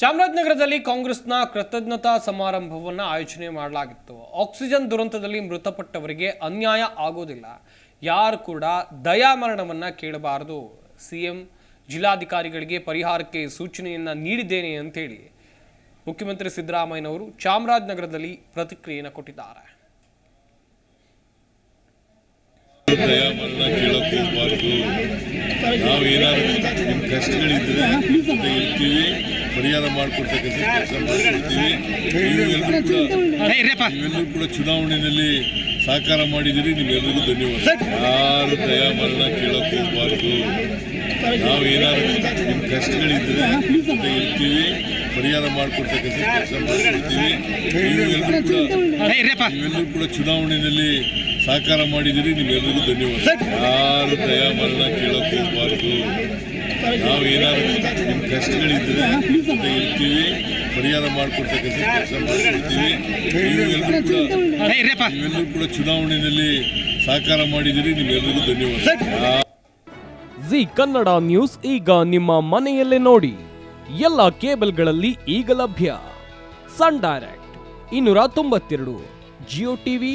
ಚಾಮರಾಜನಗರದಲ್ಲಿ ಕಾಂಗ್ರೆಸ್ನ ಕೃತಜ್ಞತಾ ಸಮಾರಂಭವನ್ನು ಆಯೋಜನೆ ಮಾಡಲಾಗಿತ್ತು. ಆಕ್ಸಿಜನ್ ದುರಂತದಲ್ಲಿ ಮೃತಪಟ್ಟವರಿಗೆ ಅನ್ಯಾಯ ಆಗೋದಿಲ್ಲ. ಯಾರು ಕೂಡ ದಯಾಮರಣವನ್ನು ಕೇಳಬಾರದು. ಸಿಎಂ ಜಿಲ್ಲಾಧಿಕಾರಿಗಳಿಗೆ ಪರಿಹಾರಕ್ಕೆ ಸೂಚನೆಯನ್ನು ನೀಡಿದ್ದೇನೆ ಅಂತೇಳಿ ಮುಖ್ಯಮಂತ್ರಿ ಸಿದ್ದರಾಮಯ್ಯನವರು ಚಾಮರಾಜನಗರದಲ್ಲಿ ಪ್ರತಿಕ್ರಿಯೆಯನ್ನು ಕೊಟ್ಟಿದ್ದಾರೆ. ದಯಾಮರಣ ಕೇಳಕ್ಕೆ ಹೋಗಬಾರ್ದು ನಿಮ್ಮ ಕಷ್ಟಗಳಿದ್ರೆ ಇರ್ತೀವಿ ಪರಿಹಾರ ಮಾಡಿಕೊಡ್ತಕ್ಕಂಥ ಕೆಲಸ ನೀವೆಲ್ಲರೂ ಕೂಡ ನೀವೆಲ್ಲರೂ ಕೂಡ ಚುನಾವಣೆಯಲ್ಲಿ ಸಹಕಾರ ಮಾಡಿದ್ದೀರಿ ನಿಮ್ಮೆಲ್ಲರಿಗೂ ಧನ್ಯವಾದ ಯಾರು ದಯಾಮರಣ ಕೇಳಕ್ಕೆ ಹೋಗಬಾರ್ದು ನಾವು ಏನಾದರೂ ನಿಮ್ಮ ಕಷ್ಟಗಳಿದ್ದರೆ ಇರ್ತೀವಿ ಪರಿಹಾರ ಮಾಡಿಕೊಡ್ತಕ್ಕಂಥ ಕೆಲಸ ಮಾಡ್ತೀವಿ ನೀವೆಲ್ಲರೂ ಕೂಡ ನೀವೆಲ್ಲರೂ ಕೂಡ ಚುನಾವಣೆಯಲ್ಲಿ ಸಹಕಾರ ಮಾಡಿದ್ದೀರಿ ನಿಮ್ಮೆಲ್ಲರಿಗೂ ಧನ್ಯವಾದ. ಯಾರು ದಯಾಮರಣ ಕೇಳಕ್ಕೆ ಹೋಗಬಾರ್ದು ನಾವು ಏನಾದ್ರು ನಿಮ್ಮ ಕಷ್ಟಗಳಿದ್ರೆ ಅಂತ ಇರ್ತೀವಿ. ಪರಿಹಾರ ಮಾಡಿಕೊಡ್ತಕ್ಕಂಥ ಕೆಲಸ ಮಾಡ್ಕೊಡ್ತೀವಿ. ನೀವೆಲ್ಲರೂ ಕೂಡ ನೀವೆಲ್ಲರೂ ಕೂಡ ಚುನಾವಣೆಯಲ್ಲಿ ಸಹಕಾರ ಮಾಡಿದ್ದೀರಿ ನಿಮ್ಮೆಲ್ಲರಿಗೂ ಧನ್ಯವಾದ. ಜಿ ಕನ್ನಡ ನ್ಯೂಸ್ ಈಗ ನಿಮ್ಮ ಮನೆಯಲ್ಲೇ ನೋಡಿ. ಎಲ್ಲ ಕೇಬಲ್ಗಳಲ್ಲಿ ಈಗ ಲಭ್ಯ. ಸನ್ ಡೈರೆಕ್ಟ್ ಇನ್ನೂರ ತೊಂಬತ್ತೆರಡು ಜಿಯೋ ಟಿವಿ